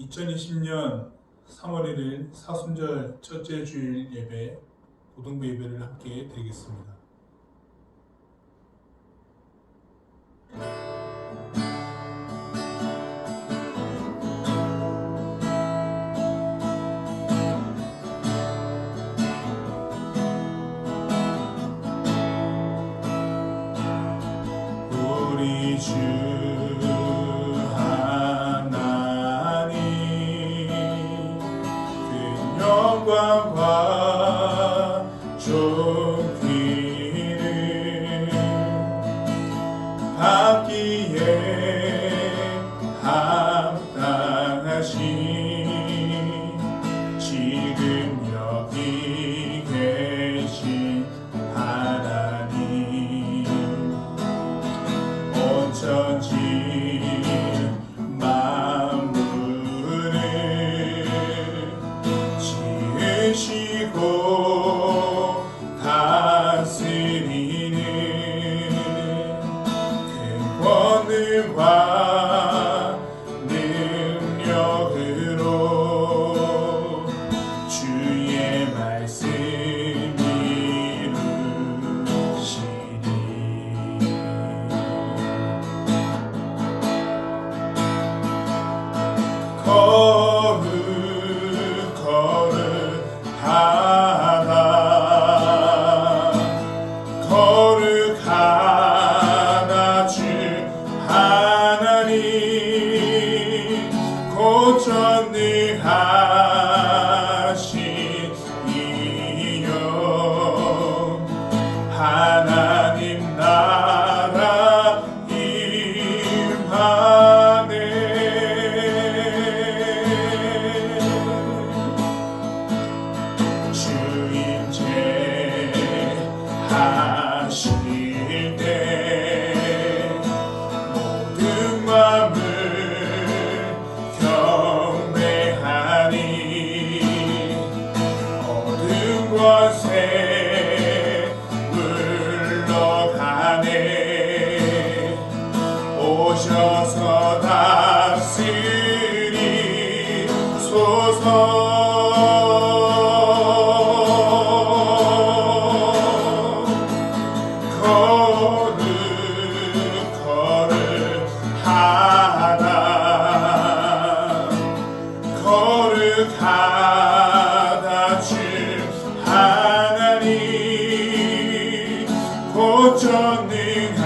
2020년 3월 1일 사순절 첫째 주일 예배 고등부 예배를 함께 드리겠습니다. 영 오셔서 다스리 소서. 거룩 거룩하다 거룩하다 주 하나님 고전능하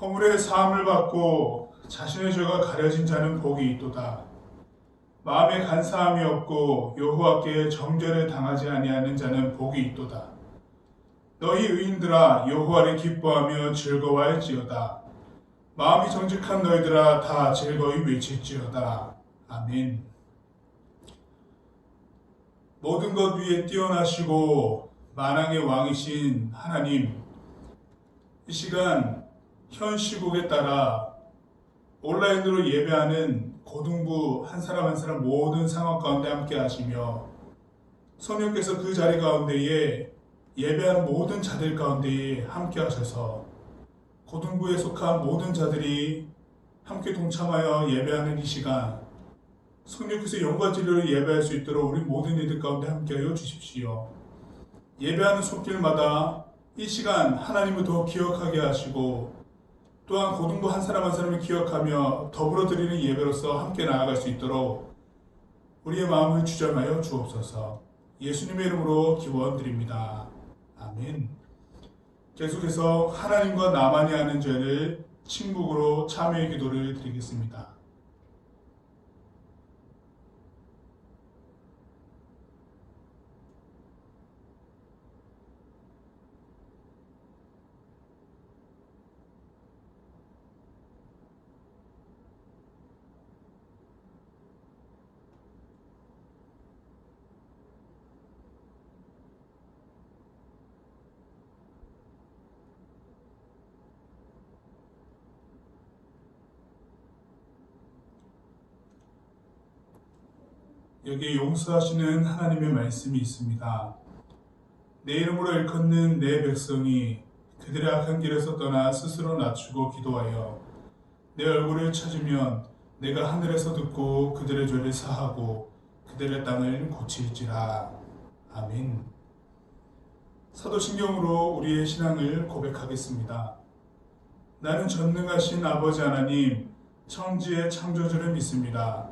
허물의 사함을 받고 자신의 죄가 가려진 자는 복이 있도다. 마음에 간사함이 없고 여호와께 정죄를 당하지 아니하는 자는 복이 있도다. 너희 의인들아 여호와를 기뻐하며 즐거워할지어다. 마음이 정직한 너희들아 다 즐거이 외칠지어다. 아멘. 모든 것 위에 뛰어나시고 만왕의 왕이신 하나님 이 시간 현 시국에 따라 온라인으로 예배하는 고등부 한 사람 한 사람 모든 상황 가운데 함께 하시며 성령께서 그 자리 가운데에 예배하는 모든 자들 가운데에 함께 하셔서 고등부에 속한 모든 자들이 함께 동참하여 예배하는 이 시간 성령께서 영과 진리로 예배할 수 있도록 우리 모든 이들 가운데 함께하여 주십시오. 예배하는 손길마다 이 시간 하나님을 더 기억하게 하시고 또한 고등부 한 사람 한 사람을 기억하며 더불어 드리는 예배로서 함께 나아갈 수 있도록 우리의 마음을 주장하여 주옵소서. 예수님의 이름으로 기원드립니다. 아멘. 계속해서 하나님과 나만이 하는 죄를 침묵으로 참여의 기도를 드리겠습니다. 여기에 용서하시는 하나님의 말씀이 있습니다. 내 이름으로 일컫는 내 백성이 그들의 악한 길에서 떠나 스스로 낮추고 기도하여 내 얼굴을 찾으면 내가 하늘에서 듣고 그들의 죄를 사하고 그들의 땅을 고칠지라. 아멘. 사도신경으로 우리의 신앙을 고백하겠습니다. 나는 전능하신 아버지 하나님, 천지의 창조주를 믿습니다.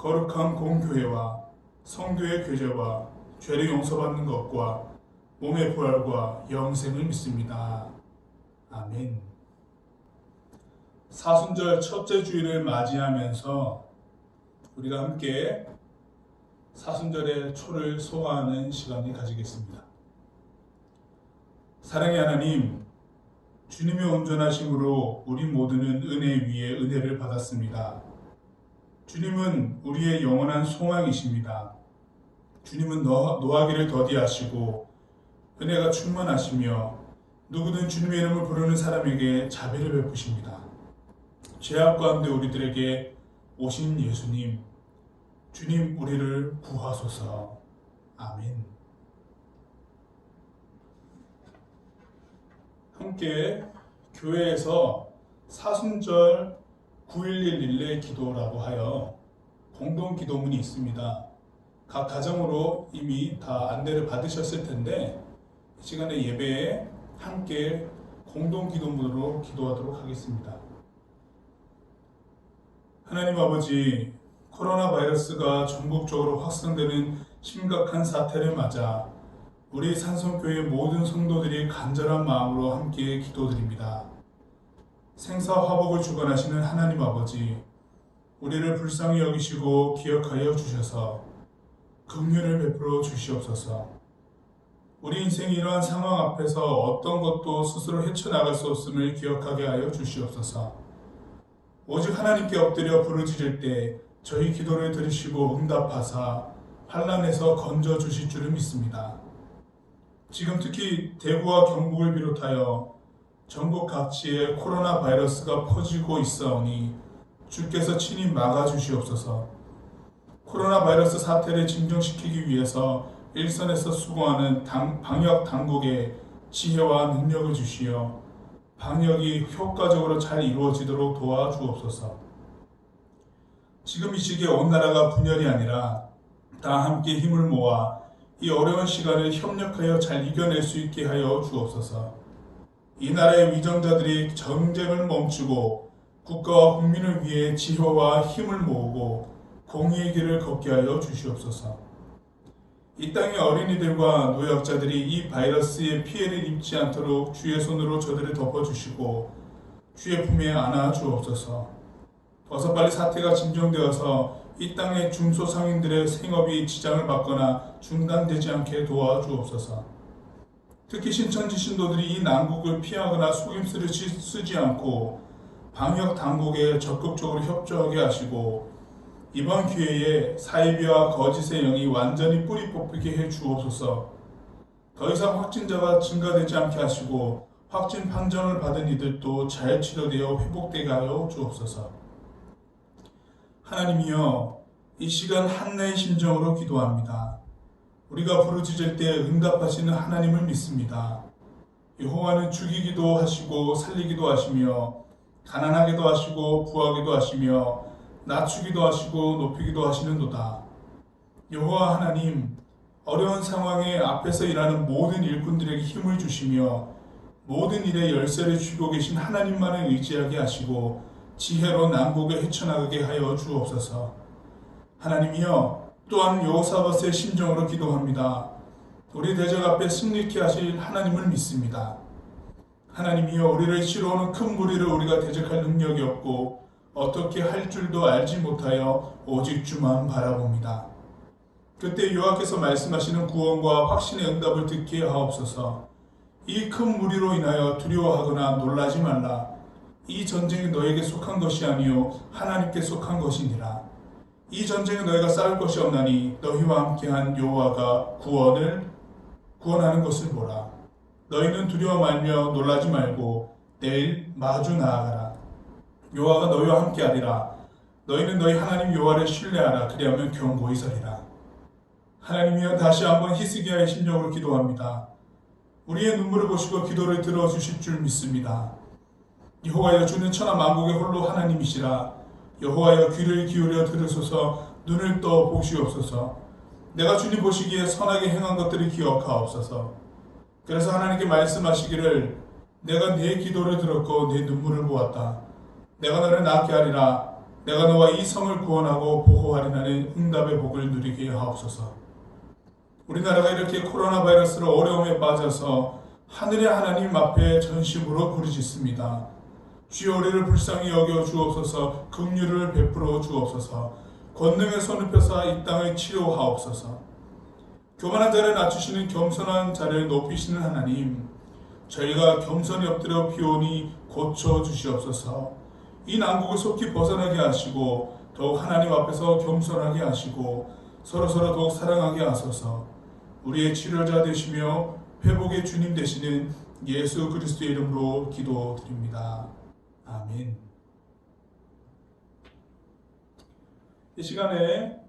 거룩한 공교회와 성교의 교제와 죄를 용서받는 것과 몸의 부활과 영생을 믿습니다. 아멘. 사순절 첫째 주일을 맞이하면서 우리가 함께 사순절의 초를 소화하는 시간을 가지겠습니다. 사랑의 하나님, 주님의 온전하심으로 우리 모두는 은혜 위에 은혜를 받았습니다. 주님은 우리의 영원한 소망이십니다. 주님은 노, 노하기를 더디하시고 은혜가 충만하시며 누구든 주님의 이름을 부르는 사람에게 자비를 베푸십니다. 죄악 가운데 우리들에게 오신 예수님, 주님 우리를 구하소서. 아멘. 함께 교회에서 사순절 911 릴레이 기도라고 하여 공동 기도문이 있습니다. 각 가정으로 이미 다 안내를 받으셨을 텐데 이 시간에 예배에 함께 공동 기도문으로 기도하도록 하겠습니다. 하나님 아버지, 코로나 바이러스가 전국적으로 확산되는 심각한 사태를 맞아 우리 산성교회 모든 성도들이 간절한 마음으로 함께 기도드립니다. 생사 화복을 주관하시는 하나님 아버지, 우리를 불쌍히 여기시고 기억하여 주셔서 긍휼을 베풀어 주시옵소서. 우리 인생이 이러한 상황 앞에서 어떤 것도 스스로 헤쳐나갈 수 없음을 기억하게 하여 주시옵소서. 오직 하나님께 엎드려 부르짖을 때 저희 기도를 들으시고 응답하사 환란에서 건져 주실 줄을 믿습니다. 지금 특히 대구와 경북을 비롯하여 전국 각지에 코로나 바이러스가 퍼지고 있어오니 주께서 친히 막아주시옵소서. 코로나 바이러스 사태를 진정시키기 위해서 일선에서 수고하는 당, 방역 당국에 지혜와 능력을 주시어 방역이 효과적으로 잘 이루어지도록 도와주옵소서. 지금 이 시기에 온 나라가 분열이 아니라 다 함께 힘을 모아 이 어려운 시간을 협력하여 잘 이겨낼 수 있게 하여 주옵소서. 이 나라의 위정자들이 전쟁을 멈추고 국가와 국민을 위해 지혜와 힘을 모으고 공의의 길을 걷게 하여 주시옵소서. 이 땅의 어린이들과 노약자들이 이 바이러스의 피해를 입지 않도록 주의 손으로 저들을 덮어주시고 주의 품에 안아 주옵소서. 어서 빨리 사태가 진정되어서 이 땅의 중소상인들의 생업이 지장을 받거나 중단되지 않게 도와주옵소서. 특히 신천지 신도들이 이 난국을 피하거나 속임수를 쓰지 않고 방역 당국에 적극적으로 협조하게 하시고 이번 기회에 사이비와 거짓의 영이 완전히 뿌리 뽑히게 해 주옵소서. 더 이상 확진자가 증가되지 않게 하시고 확진 판정을 받은 이들도 잘 치료되어 회복되게 하여 주옵소서. 하나님이여 이 시간 한나의 심정으로 기도합니다. 우리가 부르짖을 때 응답하시는 하나님을 믿습니다. 여호와는 죽이기도 하시고 살리기도 하시며 가난하게도 하시고 부하게도 하시며 낮추기도 하시고 높이기도 하시는도다. 여호와 하나님 어려운 상황에 앞에서 일하는 모든 일꾼들에게 힘을 주시며 모든 일에 열쇠를 쥐고 계신 하나님만을 의지하게 하시고 지혜로 난국에 헤쳐나가게 하여 주옵소서. 하나님이여 또한 여호사밧의 심정으로 기도합니다. 우리 대적 앞에 승리케 하실 하나님을 믿습니다. 하나님이여 우리를 치러오는 큰 무리를 우리가 대적할 능력이 없고 어떻게 할 줄도 알지 못하여 오직 주만 바라봅니다. 그때 여호와께서 말씀하시는 구원과 확신의 응답을 듣게 하옵소서. 이 큰 무리로 인하여 두려워하거나 놀라지 말라. 이 전쟁이 너에게 속한 것이 아니요 하나님께 속한 것이니라. 이 전쟁에 너희가 싸울 것이 없나니 너희와 함께한 여호와가 구원을 구원하는 것을 보라. 너희는 두려워 말며 놀라지 말고 내일 마주 나아가라. 여호와가 너희와 함께하리라. 너희는 너희 하나님 여호와를 신뢰하라. 그리하면 견고히 서리라. 하나님이여 다시 한번 히스기야의 심령으로 기도합니다. 우리의 눈물을 보시고 기도를 들어주실 줄 믿습니다. 여호와여 주는 천하 만국의 홀로 하나님이시라. 여호와여 귀를 기울여 들으소서 눈을 떠 보시옵소서. 내가 주님 보시기에 선하게 행한 것들을 기억하옵소서. 그래서 하나님께 말씀하시기를 내가 네 기도를 들었고 네 눈물을 보았다. 내가 너를 낫게 하리라. 내가 너와 이 성을 구원하고 보호하리라는 응답의 복을 누리게 하옵소서. 우리나라가 이렇게 코로나 바이러스로 어려움에 빠져서 하늘의 하나님 앞에 전심으로 부르짖습니다. 주여 우리를 불쌍히 여겨 주옵소서 긍휼을 베풀어 주옵소서 권능의 손을 펴사 이 땅을 치료하옵소서. 교만한 자를 낮추시는 겸손한 자를 높이시는 하나님 저희가 겸손히 엎드려 비오니 고쳐 주시옵소서. 이 난국을 속히 벗어나게 하시고 더욱 하나님 앞에서 겸손하게 하시고 서로서로 더욱 사랑하게 하소서. 우리의 치료자 되시며 회복의 주님 되시는 예수 그리스도의 이름으로 기도드립니다. 아멘. 이 시간에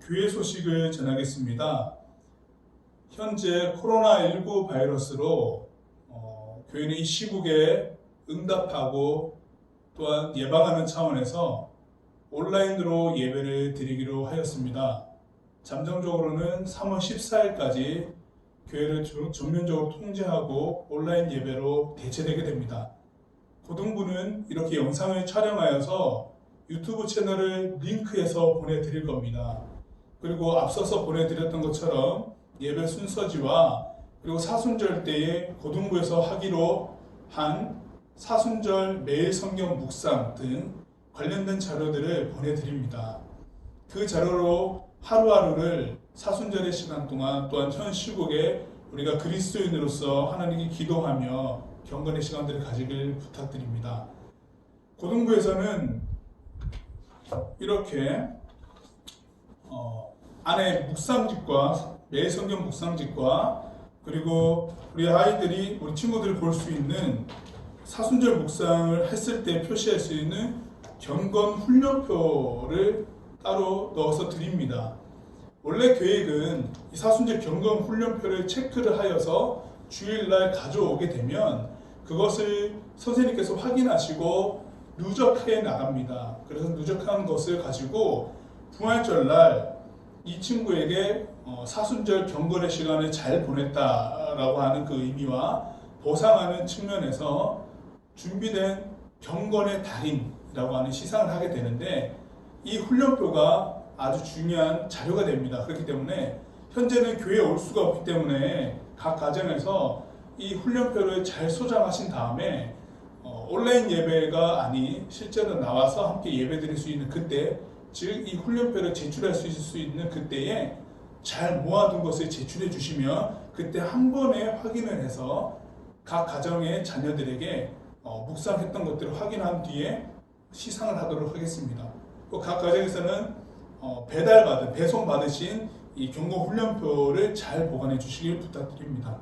교회 소식을 전하겠습니다. 현재 코로나19 바이러스로 어, 교회는 이 시국에 응답하고 또한 예방하는 차원에서 온라인으로 예배를 드리기로 하였습니다. 잠정적으로는 3월 14일까지 교회를 전면적으로 통제하고 온라인 예배로 대체되게 됩니다. 고등부는 이렇게 영상을 촬영하여서 유튜브 채널을 링크해서 보내드릴 겁니다. 그리고 앞서서 보내드렸던 것처럼 예배 순서지와 그리고 사순절 때에 고등부에서 하기로 한 사순절 매일 성경 묵상 등 관련된 자료들을 보내드립니다. 그 자료로 하루하루를 사순절의 시간 동안 또한 현 시국에 우리가 그리스도인으로서 하나님께 기도하며 경건의 시간들을 가지길 부탁드립니다. 고등부에서는 이렇게 어, 안에 묵상집과 매일 성경 묵상집과 그리고 우리 아이들이 우리 친구들이 볼 수 있는 사순절 묵상을 했을 때 표시할 수 있는 경건 훈련표를 따로 넣어서 드립니다. 원래 계획은 이 사순절 경건 훈련표를 체크를 하여서 주일날 가져오게 되면 그것을 선생님께서 확인하시고 누적해 나갑니다. 그래서 누적한 것을 가지고 부활절날 이 친구에게 어, 사순절 경건의 시간을 잘 보냈다라고 하는 그 의미와 보상하는 측면에서 준비된 경건의 달인이라고 하는 시상을 하게 되는데 이 훈련표가 아주 중요한 자료가 됩니다. 그렇기 때문에 현재는 교회에 올 수가 없기 때문에 각 가정에서 이 훈련표를 잘 소장하신 다음에 어, 온라인 예배가 아닌 실제로 나와서 함께 예배 드릴 수 있는 그때 즉 이 훈련표를 제출할 수 있을 수 있는 그때에 잘 모아둔 것을 제출해 주시면 그때 한 번에 확인을 해서 각 가정의 자녀들에게 어, 묵상했던 것들을 확인한 뒤에 시상을 하도록 하겠습니다. 각 가정에서는 어, 배달받은 배송 받으신 이 경고 훈련표를 잘 보관해 주시길 부탁드립니다.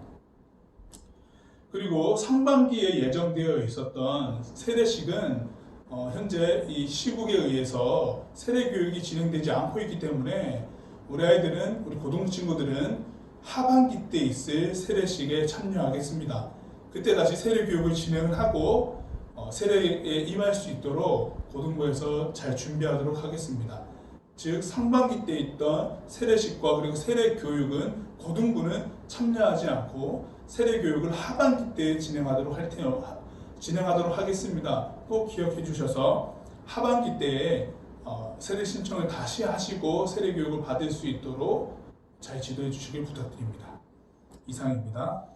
그리고 상반기에 예정되어 있었던 세례식은 어, 현재 이 시국에 의해서 세례 교육이 진행되지 않고 있기 때문에 우리 아이들은 우리 고등 친구들은 하반기 때 있을 세례식에 참여하겠습니다. 그때 다시 세례 교육을 진행을 하고 어, 어, 세례에 임할 수 있도록 고등부에서 잘 준비하도록 하겠습니다. 즉 상반기 때 있던 세례식과 그리고 세례 교육은 고등부는 참여하지 않고 세례 교육을 하반기 때 진행하도록 할 테요 진행하도록 하겠습니다. 꼭 기억해 주셔서 하반기 때에 어, 세례 신청을 다시 하시고 세례 교육을 받을 수 있도록 잘 지도해 주시길 부탁드립니다. 이상입니다.